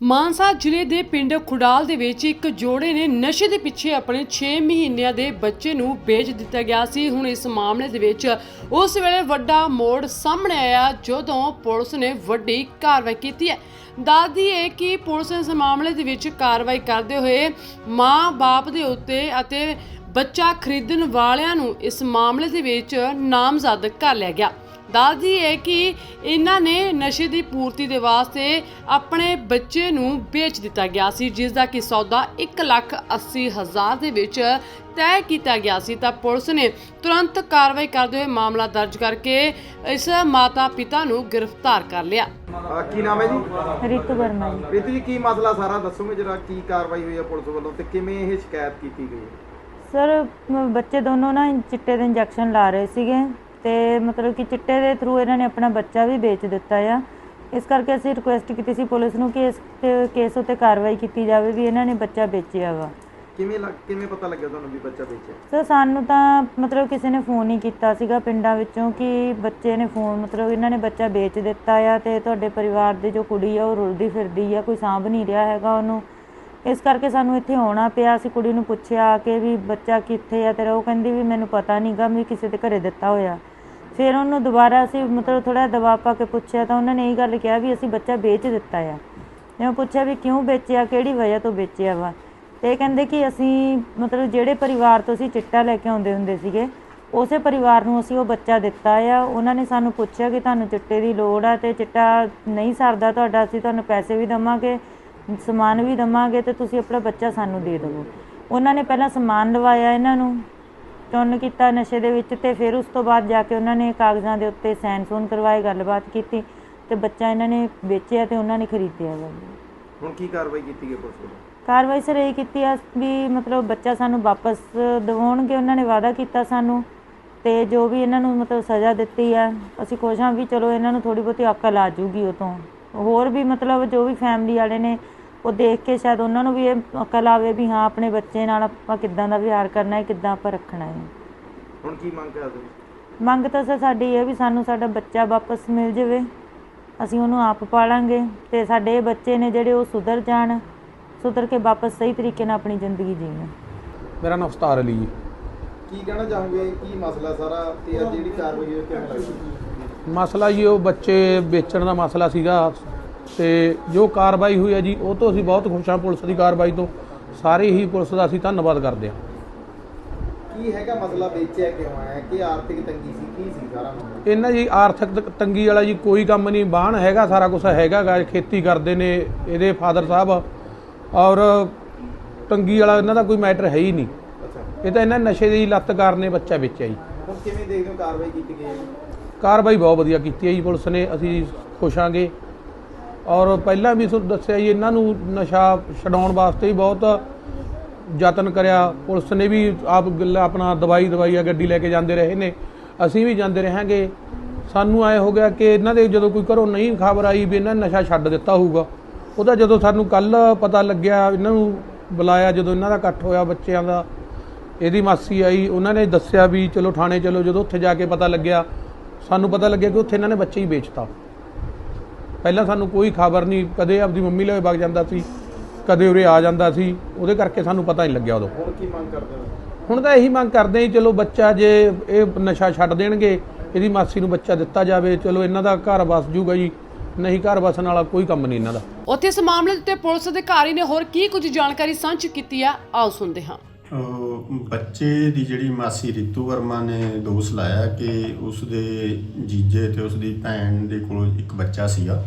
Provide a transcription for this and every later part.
ਮਾਨਸਾ ਜ਼ਿਲ੍ਹੇ ਦੇ ਪਿੰਡ ਖੁਡਾਲ ਦੇ ਵਿੱਚ ਇੱਕ ਜੋੜੇ ਨੇ ਨਸ਼ੇ ਦੇ ਪਿੱਛੇ ਆਪਣੇ 6 ਮਹੀਨਿਆਂ ਦੇ ਬੱਚੇ ਨੂੰ ਵੇਚ ਦਿੱਤਾ ਗਿਆ ਸੀ। ਹੁਣ ਇਸ ਮਾਮਲੇ ਦੇ ਵਿੱਚ ਉਸ ਵੇਲੇ ਵੱਡਾ ਮੋੜ ਸਾਹਮਣੇ ਆਇਆ, ਜਦੋਂ ਪੁਲਿਸ ਨੇ ਵੱਡੀ ਕਾਰਵਾਈ ਕੀਤੀ ਹੈ। ਦੱਸਦੀ ਹੈ ਕਿ ਪੁਲਿਸ ਨੇ ਇਸ ਮਾਮਲੇ ਦੇ ਵਿੱਚ ਕਾਰਵਾਈ ਕਰਦੇ ਹੋਏ ਮਾਂ-ਬਾਪ ਦੇ ਉੱਤੇ ਅਤੇ ਬੱਚਾ ਖਰੀਦਣ ਵਾਲਿਆਂ ਨੂੰ ਇਸ ਮਾਮਲੇ ਦੇ ਵਿੱਚ ਨਾਮਜ਼ਦ ਕਰ ਲਿਆ ਗਿਆ। ਦੱਸਦੀ ਹੈ ਕਿ ਇਹਨਾਂ ਨੇ ਨਸ਼ੇ ਦੀ ਪੂਰਤੀ ਦੇ ਵਾਸਤੇ ਆਪਣੇ ਬੱਚੇ ਨੂੰ ਵੇਚ ਦਿੱਤਾ ਗਿਆ ਸੀ ਜਿਸ ਦਾ ਕਿ ਸੌਦਾ 1 ਲੱਖ 80 ਹਜ਼ਾਰ ਦੇ ਵਿੱਚ ਤੈਅ ਕੀਤਾ ਗਿਆ ਸੀ। ਤਾਂ ਪੁਲਿਸ ਨੇ ਤੁਰੰਤ ਕਾਰਵਾਈ ਕਰਦੇ ਹੋਏ ਮਾਮਲਾ ਦਰਜ ਕਰਕੇ ਇਸ ਮਾਤਾ ਪਿਤਾ ਨੂੰ ਗ੍ਰਿਫਤਾਰ ਕਰ ਲਿਆ। ਅਹ ਕੀ ਨਾਮ ਹੈ ਜੀ? ਰਿਤੂ ਵਰਮਾ ਜੀ। ਪ੍ਰੀਤੀ ਜੀ ਕੀ ਮਸਲਾ ਸਾਰਾ ਦੱਸੋਗੇ ਜਰਾ? ਕੀ ਕਾਰਵਾਈ ਹੋਈ ਹੈ ਪੁਲਿਸ ਵੱਲੋਂ ਤੇ ਕਿਵੇਂ ਇਹ ਸ਼ਿਕਾਇਤ ਕੀਤੀ ਗਈ ਹੈ? ਸਰ ਮ- ਬੱਚੇ ਦੋਨੋਂ ਨਾ ਚਿੱਟੇ ਦੇ ਇੰਜੈਕਸ਼ਨ ਲਾ ਰਹੇ ਸੀਗੇ। ਤੇ ਮਤਲਬ ਕਿ ਚਿੱਟੇ ਦੇ ਥਰੂ ਇਹਨਾਂ ਨੇ ਆਪਣਾ ਬੱਚਾ ਵੀ ਵੇਚ ਦਿੱਤਾ ਆ। ਇਸ ਕਰਕੇ ਅਸੀਂ ਰਿਕੁਐਸਟ ਕੀਤੀ ਸੀ ਪੁਲਿਸ ਨੂੰ ਕਿ ਇਸ ਕੇਸ ਉੱਤੇ ਕਾਰਵਾਈ ਕੀਤੀ ਜਾਵੇ ਵੀ ਇਹਨਾਂ ਨੇ ਬੱਚਾ ਵੇਚਿਆ ਵਾ। ਕਿਵੇਂ ਲੱਗ ਕਿਵੇਂ ਪਤਾ ਲੱਗਿਆ ਤੁਹਾਨੂੰ ਵੀ ਬੱਚਾ ਵੇਚਿਆ? ਸਰ ਸਾਨੂੰ ਤਾਂ ਮਤਲਬ ਕਿਸੇ ਨੇ ਫੋਨ ਹੀ ਕੀਤਾ ਸੀਗਾ ਪਿੰਡਾਂ ਵਿੱਚੋਂ ਕਿ ਬੱਚੇ ਨੇ ਫੋਨ ਮਤਲਬ ਇਹਨਾਂ ਨੇ ਬੱਚਾ ਵੇਚ ਦਿੱਤਾ ਆ ਤੇ ਤੁਹਾਡੇ ਪਰਿਵਾਰ ਦੀ ਜੋ ਕੁੜੀ ਆ ਉਹ ਰੁਲਦੀ ਫਿਰਦੀ ਆ ਕੋਈ ਸਾਂਭ ਨਹੀਂ ਰਿਹਾ ਹੈਗਾ ਉਹਨੂੰ। ਇਸ ਕਰਕੇ ਸਾਨੂੰ ਇੱਥੇ ਆਉਣਾ ਪਿਆ ਅਸੀਂ ਕੁੜੀ ਨੂੰ ਪੁੱਛਿਆ ਕਿ ਵੀ ਬੱਚਾ ਕਿੱਥੇ ਆ ਤੇਰਾ ਉਹ ਕਹਿੰਦੀ ਵੀ ਮੈਨੂੰ ਪਤਾ ਨਹੀਂਗਾ ਵੀ ਕਿਸੇ ਦੇ ਘਰੇ ਦਿੱਤਾ ਹੋਇਆ। ਫਿਰ ਉਹਨੂੰ ਦੁਬਾਰਾ ਅਸੀਂ ਮਤਲਬ ਥੋੜਾ ਦਬਾਅ ਪਾ ਕੇ ਪੁੱਛਿਆ ਤਾਂ ਉਹਨਾਂ ਨੇ ਇਹ ਗੱਲ ਕਿਹਾ ਵੀ ਅਸੀਂ ਬੱਚਾ ਵੇਚ ਦਿੱਤਾ ਆ। ਤੇ ਮੈਂ ਪੁੱਛਿਆ ਵੀ ਕਿਉਂ ਵੇਚਿਆ, ਕਿਹੜੀ ਵਜ੍ਹਾ ਤੋਂ ਵੇਚਿਆ ਵਾ? ਤੇ ਇਹ ਕਹਿੰਦੇ ਕਿ ਅਸੀਂ ਮਤਲਬ ਜਿਹੜੇ ਪਰਿਵਾਰ ਤੋਂ ਅਸੀਂ ਚਿੱਟਾ ਲੈ ਕੇ ਆਉਂਦੇ ਹੁੰਦੇ ਸੀਗੇ, ਉਸੇ ਪਰਿਵਾਰ ਨੂੰ ਅਸੀਂ ਉਹ ਬੱਚਾ ਦਿੱਤਾ ਆ। ਉਹਨਾਂ ਨੇ ਸਾਨੂੰ ਪੁੱਛਿਆ ਕਿ ਤੁਹਾਨੂੰ ਚਿੱਟੇ ਦੀ ਲੋੜ ਆ ਤੇ ਚਿੱਟਾ ਨਹੀਂ ਸਰਦਾ ਤੁਹਾਡਾ, ਅਸੀਂ ਤੁਹਾਨੂੰ ਪੈਸੇ ਵੀ ਦਵਾਂਗੇ, ਸਮਾਨ ਵੀ ਦਵਾਂਗੇ ਤੇ ਤੁਸੀਂ ਆਪਣਾ ਬੱਚਾ ਸਾਨੂੰ ਦੇ ਦਿਓ ਉਹਨਾਂ ਨੇ ਪਹਿਲਾਂ ਸਮਾਨ ਲਵਾਇਆ ਇਹਨਾਂ ਨੂੰ। ਚੁੰਨ ਕੀਤਾ ਨਸ਼ੇ ਦੇ ਵਿੱਚ ਤੇ ਫਿਰ ਉਸ ਤੋਂ ਬਾਅਦ ਜਾ ਕੇ ਉਹਨਾਂ ਨੇ ਕਾਗਜ਼ਾਂ ਦੇ ਉੱਤੇ ਸਾਈਨ ਸੂਨ ਕਰਵਾਏ ਗੱਲਬਾਤ ਕੀਤੀ ਤੇ ਬੱਚਾ ਇਹਨਾਂ ਨੇ ਵੇਚਿਆ ਤੇ ਉਹਨਾਂ ਨੇ ਖਰੀਦਿਆ ਵਾ ਹੁਣ ਕੀ ਕਾਰਵਾਈ ਕੀਤੀ ਗਈ ਪੁਲਿਸ ਵੱਲੋਂ? ਕਾਰਵਾਈ ਸਰ ਇਹ ਕੀਤੀ ਆ ਵੀ ਮਤਲਬ ਬੱਚਾ ਸਾਨੂੰ ਵਾਪਸ ਦਿਵਾਉਣਗੇ ਉਹਨਾਂ ਨੇ ਵਾਅਦਾ ਕੀਤਾ ਸਾਨੂੰ ਤੇ ਜੋ ਵੀ ਇਹਨਾਂ ਨੂੰ ਮਤਲਬ ਸਜ਼ਾ ਦਿੱਤੀ ਆ ਅਸੀਂ ਖੁਸ਼ ਹਾਂ ਵੀ ਚਲੋ ਇਹਨਾਂ ਨੂੰ ਥੋੜੀ ਬਹੁਤੀ ਅਕਲ ਆ ਜਾਊਗੀ ਉਹ ਤੋਂ। ਹੋਰ ਵੀ ਮਤਲਬ ਜੋ ਵੀ ਫੈਮਿਲੀ ਵਾਲੇ ਨੇ ਉਹ ਦੇਖ ਕੇ ਸ਼ਾਇਦ ਉਹਨਾਂ ਨੂੰ ਵੀ ਇਹ ਅਕਲ ਆਵੇ ਵੀ ਹਾਂ ਆਪਣੇ ਬੱਚੇ ਨਾਲ ਆਪਾਂ ਕਿੱਦਾਂ ਦਾ ਵਿਹਾਰ ਕਰਨਾ ਹੈ ਕਿੱਦਾਂ ਆਪਾਂ ਰੱਖਣਾ ਹੈ। ਹੁਣ ਕੀ ਮੰਗ ਕਰਦੇ ਹੋ? ਮੰਗ ਤਾਂ ਸਰ ਸਾਡੀ ਇਹ ਵੀ ਸਾਨੂੰ ਸਾਡਾ ਬੱਚਾ ਵਾਪਸ ਮਿਲ ਜਾਵੇ। ਅਸੀਂ ਉਹਨੂੰ ਆਪ ਪਾਲਾਂਗੇ ਤੇ ਸਾਡੇ ਇਹ ਬੱਚੇ ਨੇ ਜਿਹੜੇ ਉਹ ਸੁਧਰ ਜਾਣ ਸੁਧਰ ਕੇ ਵਾਪਸ ਸਹੀ ਤਰੀਕੇ ਨਾਲ ਆਪਣੀ ਜ਼ਿੰਦਗੀ ਜੀਣ। ਮੇਰਾ ਨਾਮ ਸਤਾਰ ਅਲੀ ਜੀ ਕੀ ਕਹਿਣਾ ਚਾਹੋਗੇ? ਕੀ ਮਸਲਾ ਸਾਰਾ ਤੇ ਅੱਜ ਜਿਹੜੀ ਕਾਰਵਾਈ ਹੋਈ ਕਿਵੇਂ ਲੱਗਦੀ? ਮਸਲਾ ਜੀ ਉਹ ਬੱਚੇ ਵੇਚਣ ਦਾ ਮਸਲਾ ਸੀਗਾ। ਤੇ ਜੋ ਕਾਰਵਾਈ ਹੋਈ ਹੈ ਜੀ ਉਹ ਤੋਂ ਅਸੀਂ ਬਹੁਤ ਖੁਸ਼ ਹਾਂ ਪੁਲਿਸ ਦੀ ਕਾਰਵਾਈ ਤੋਂ। ਸਾਰੇ ਹੀ ਪੁਲਿਸ ਦਾ ਅਸੀਂ ਧੰਨਵਾਦ ਕਰਦੇ ਹਾਂ। ਕੀ ਹੈਗਾ ਮਸਲਾ ਵੇਚਿਆ ਕਿਉਂ ਹੈ ਕਿ ਆਰਥਿਕ ਤੰਗੀ ਸੀ? ਕੀ ਸੀ ਸਾਰਾ ਮਾਮਲਾ? ਇਹਨਾਂ ਜੀ ਆਰਥਿਕ ਤੰਗੀ ਵਾਲਾ ਜੀ ਕੋਈ ਕੰਮ ਨਹੀਂ। ਬਾਹਣ ਹੈਗਾ ਸਾਰਾ ਕੁਝ ਹੈਗਾ ਗਾ ਖੇਤੀ ਕਰਦੇ ਨੇ ਇਹਦੇ ਫਾਦਰ ਸਾਹਿਬ। ਔਰ ਤੰਗੀ ਵਾਲਾ ਇਹਨਾਂ ਦਾ ਕੋਈ ਮੈਟਰ ਹੈ ਹੀ ਨਹੀਂ। ਇਹ ਤਾਂ ਇਹਨਾਂ ਨਸ਼ੇ ਦੀ ਲੱਤ ਕਾਰਨ ਬੱਚਾ ਵੇਚਿਆ ਜੀ। ਹੁਣ ਕਿਵੇਂ ਦੇਖਦੇ ਹੋ ਕਾਰਵਾਈ ਕੀਤੀ ਗਈ ਹੈ? ਕਾਰਵਾਈ ਬਹੁਤ ਵਧੀਆ ਕੀਤੀ ਹੈ ਜੀ ਪੁਲਿਸ ਨੇ। ਅਸੀਂ ਖੁਸ਼ ਹਾਂਗੇ। ਔਰ ਪਹਿਲਾਂ ਵੀ ਤੁਹਾਨੂੰ ਦੱਸਿਆ ਜੀ, ਇਹਨਾਂ ਨੂੰ ਨਸ਼ਾ ਛਡਾਉਣ ਵਾਸਤੇ ਹੀ ਬਹੁਤ ਯਤਨ ਕਰਿਆ। ਪੁਲਿਸ ਨੇ ਵੀ ਆਪ ਗੱਲ- ਆਪਣਾ ਦਵਾਈ ਦਵਾਈ ਆ, ਗੱਡੀ ਲੈ ਕੇ ਜਾਂਦੇ ਰਹੇ ਨੇ। ਅਸੀਂ ਵੀ ਜਾਂਦੇ ਰਹਾਂਗੇ। ਸਾਨੂੰ ਐ ਹੋ ਗਿਆ ਕਿ ਇਹਨਾਂ ਦੇ ਜਦੋਂ ਕੋਈ ਘਰੋਂ ਨਹੀਂ ਖਬਰ ਆਈ ਵੀ ਇਹਨਾਂ ਨੇ ਨਸ਼ਾ ਛੱਡ ਦਿੱਤਾ ਹੋਊਗਾ, ਉਹਦਾ ਜਦੋਂ ਸਾਨੂੰ ਕੱਲ ਪਤਾ ਲੱਗਿਆ, ਇਹਨਾਂ ਨੂੰ ਬੁਲਾਇਆ ਜਦੋਂ ਇਹਨਾਂ ਦਾ ਇਕੱਠ ਹੋਇਆ ਬੱਚਿਆਂ ਦਾ, ਇਹਦੀ ਮਾਸੀ ਆਈ, ਉਹਨਾਂ ਨੇ ਦੱਸਿਆ ਵੀ ਚਲੋ ਥਾਣੇ ਚਲੋ, ਜਦੋਂ ਉੱਥੇ ਜਾ ਕੇ ਪਤਾ ਲੱਗਿਆ, ਸਾਨੂੰ ਪਤਾ ਲੱਗਿਆ ਕਿ ਉੱਥੇ ਇਹਨਾਂ ਨੇ ਬੱਚੇ ਹੀ ਵੇਚਤਾ ਪਹਿਲਾਂ ਸਾਨੂੰ ਕੋਈ ਖਬਰ ਨਹੀਂ ਕਦੇ ਆਪਦੀ ਮੰਮੀ ਲਵੇ ਵਗ ਜਾਂਦਾ ਸੀ ਕਦੇ ਉਰੇ ਆ ਜਾਂਦਾ ਸੀ ਉਹਦੇ ਕਰਕੇ ਸਾਨੂੰ ਪਤਾ ਨਹੀਂ ਲੱਗਿਆ ਉਦੋਂ। ਹੁਣ ਕੀ ਮੰਗ ਕਰਦੇ ਹੋ? ਹੁਣ ਤਾਂ ਇਹੀ ਮੰਗ ਕਰਦੇ ਹਾਂ ਚਲੋ ਬੱਚਾ ਜੇ ਇਹ ਨਸ਼ਾ ਛੱਡ ਦੇਣਗੇ ਇਹਦੀ ਮਾਸੀ ਨੂੰ ਬੱਚਾ ਦਿੱਤਾ ਜਾਵੇ ਚਲੋ ਇਹਨਾਂ ਦਾ ਘਰ ਵਸ ਜੂਗਾ ਜੀ ਨਹੀਂ ਘਰ ਵਸਣ ਵਾਲਾ ਕੋਈ ਕੰਮ ਨਹੀਂ ਇਹਨਾਂ ਦਾ। ਉੱਥੇ ਇਸ ਮਾਮਲੇ ਦੇ ਉੱਤੇ ਪੁਲਿਸ ਅਧਿਕਾਰੀ ਨੇ ਹੋਰ ਕੀ ਕੁਝ ਜਾਣਕਾਰੀ ਸਾਂਝੀ ਕੀਤੀ ਆ ਆਓ ਸੁਣਦੇ ਹਾਂ। ਬੱਚੇ ਦੀ ਜਿਹੜੀ ਮਾਸੀ ਰਿਤੂ ਵਰਮਾ ਨੇ ਦੋਸ਼ ਲਾਇਆ ਕਿ ਉਸ ਦੇ ਜੀਜੇ ਤੇ ਉਸ ਦੀ ਭੈਣ ਦੇ ਕੋਲ ਇੱਕ ਬੱਚਾ ਸੀਗਾ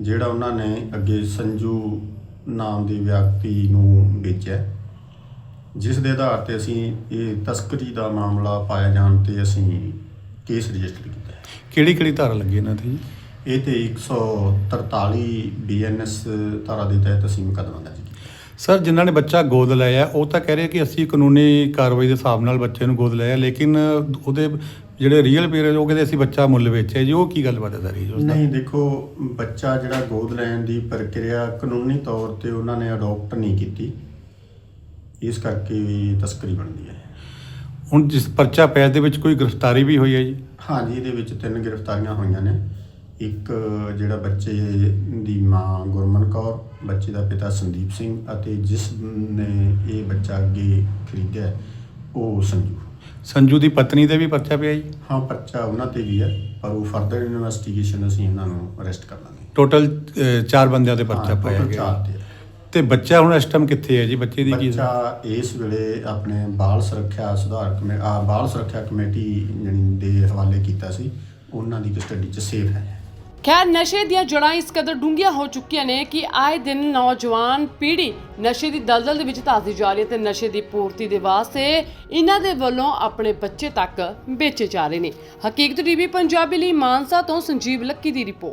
ਜਿਹੜਾ ਉਹਨਾਂ ਨੇ ਅੱਗੇ ਸੰਜੂ ਨਾਮ ਦੇ ਵਿਅਕਤੀ ਨੂੰ ਵੇਚਿਆ। ਜਿਸ ਦੇ ਆਧਾਰ ਤੇ ਅਸੀਂ ਇਹ ਤਸਕਰੀ ਦਾ ਮਾਮਲਾ ਪਾਇਆ ਜਾਣ ਤੇ ਅਸੀਂ ਕੇਸ ਰਜਿਸਟਰ ਕੀਤਾ। ਕਿਹੜੀ ਕਿਹੜੀ ਧਾਰਾ ਲੱਗੀ ਇਹਨਾਂ ਤੇ ਜੀ? ਇਹ ਤੇ 143 ਬੀਐਨਐਸ ਧਾਰਾ ਦੇ ਤਹਿਤ ਅਸੀਂ ਮੁਕੱਦਮਾ ਦਰਜ ਕੀਤਾ। ਸਰ ਜਿਨ੍ਹਾਂ ਨੇ ਬੱਚਾ ਗੋਦ ਲਿਆ ਉਹ ਤਾਂ ਕਹਿ ਰਹੇ ਕਿ ਅਸੀਂ ਕਾਨੂੰਨੀ ਕਾਰਵਾਈ ਦੇ ਹਿਸਾਬ ਨਾਲ ਬੱਚੇ ਨੂੰ ਗੋਦ ਲਿਆ ਲੇਕਿਨ ਉਹਦੇ ਜਿਹੜੇ ਰੀਅਲ ਪੇਰੈਂਟ ਉਹ ਕਹਿੰਦੇ ਅਸੀਂ ਬੱਚਾ ਮੁੱਲ ਵੇਚਿਆ ਜੀ ਉਹ ਕੀ ਗੱਲਬਾਤ ਹੈ ਸਾਰੀ ਉਸ ਦਾ? ਨਹੀਂ ਦੇਖੋ ਬੱਚਾ ਜਿਹੜਾ ਗੋਦ ਲੈਣ ਦੀ ਪ੍ਰਕਿਰਿਆ ਕਾਨੂੰਨੀ ਤੌਰ ਤੇ ਉਹਨਾਂ ਨੇ ਅਡਾਪਟ ਨਹੀਂ ਕੀਤੀ। ਇਸ ਕਰਕੇ ਵੀ ਤਸਕਰੀ ਬਣਦੀ ਹੈ। ਹੁਣ ਜਿਸ ਪਰਚਾ ਪਿਆ ਦੇ ਵਿੱਚ ਕੋਈ ਗ੍ਰਿਫਤਾਰੀ ਵੀ ਹੋਈ ਹੈ ਜੀ? ਹਾਂਜੀ ਇਹਦੇ ਵਿੱਚ ਤਿੰਨ ਗ੍ਰਿਫਤਾਰੀਆਂ ਹੋਈਆਂ ਨੇ। ਇੱਕ ਜਿਹੜਾ ਬੱਚੇ ਦੀ ਮਾਂ ਗੁਰਮਨ ਕੌਰ ਬੱਚੇ ਦਾ ਪਿਤਾ ਸੰਦੀਪ ਸਿੰਘ ਅਤੇ ਜਿਸ ਨੇ ਇਹ ਬੱਚਾ ਅੱਗੇ ਖਰੀਦਿਆ ਉਹ ਸੰਜੂ। ਸੰਜੂ ਦੀ ਪਤਨੀ ਤੇ ਵੀ ਪਰਚਾ ਪਿਆ ਜੀ? ਹਾਂ ਪਰਚਾ ਉਹਨਾਂ ਤੇ ਵੀ ਹੈ ਪਰ ਉਹ ਫਰਦਰ ਇਨਵੈਸਟੀਗੇਸ਼ਨ ਅਸੀਂ ਇਹਨਾਂ ਨੂੰ ਅਰੈਸਟ ਕਰ ਲਾਂਗੇ। ਟੋਟਲ ਚਾਰ ਬੰਦਿਆਂ ਤੇ ਪਰਚਾ ਪਾਇਆ ਗਿਆ ਚਾਰ ਤੇ ਹੈ। ਤੇ ਬੱਚਾ ਹੁਣ ਇਸ ਟਾਈਮ ਕਿੱਥੇ ਹੈ ਜੀ? ਬੱਚੇ ਦੀ ਕੀ ਬੱਚਾ ਇਸ ਵੇਲੇ ਆਪਣੇ ਬਾਲ ਸੁਰੱਖਿਆ ਸੁਧਾਰ ਕਮੇ ਆ ਬਾਲ ਸੁਰੱਖਿਆ ਕਮੇਟੀ ਜਿਹੜੀ ਦੇ ਹਵਾਲੇ ਕੀਤਾ ਸੀ ਉਹਨਾਂ ਦੀ ਕਸਟਡੀ 'ਚ ਸੇਫ ਹੈ। ਖੈਰ, ਨਸ਼ੇ ਦੀਆਂ ਜੜਾਂ ਇਸ ਕਦਰ ਡੂੰਘੀਆਂ ਹੋ ਚੁੱਕੀਆਂ ਨੇ ਕਿ ਆਏ ਦਿਨ ਨੌਜਵਾਨ ਪੀੜ੍ਹੀ ਨਸ਼ੇ ਦੀ ਦਲਦਲ ਦੇ ਵਿੱਚ ਧੱਸਦੀ ਜਾ ਰਹੀ ਹੈ ਤੇ ਨਸ਼ੇ ਦੀ ਪੂਰਤੀ ਦੇ ਵਾਸਤੇ ਇਹਨਾਂ ਦੇ ਵੱਲੋਂ ਆਪਣੇ ਬੱਚੇ ਤੱਕ ਵੇਚੇ ਜਾ ਰਹੇ ਨੇ। ਹਕੀਕਤ ਟੀਵੀ, ਪੰਜਾਬੀ ਲਈ ਮਾਨਸਾ ਤੋਂ ਸੰਜੀਵ ਲੱਕੀ ਦੀ ਰਿਪੋਰਟ।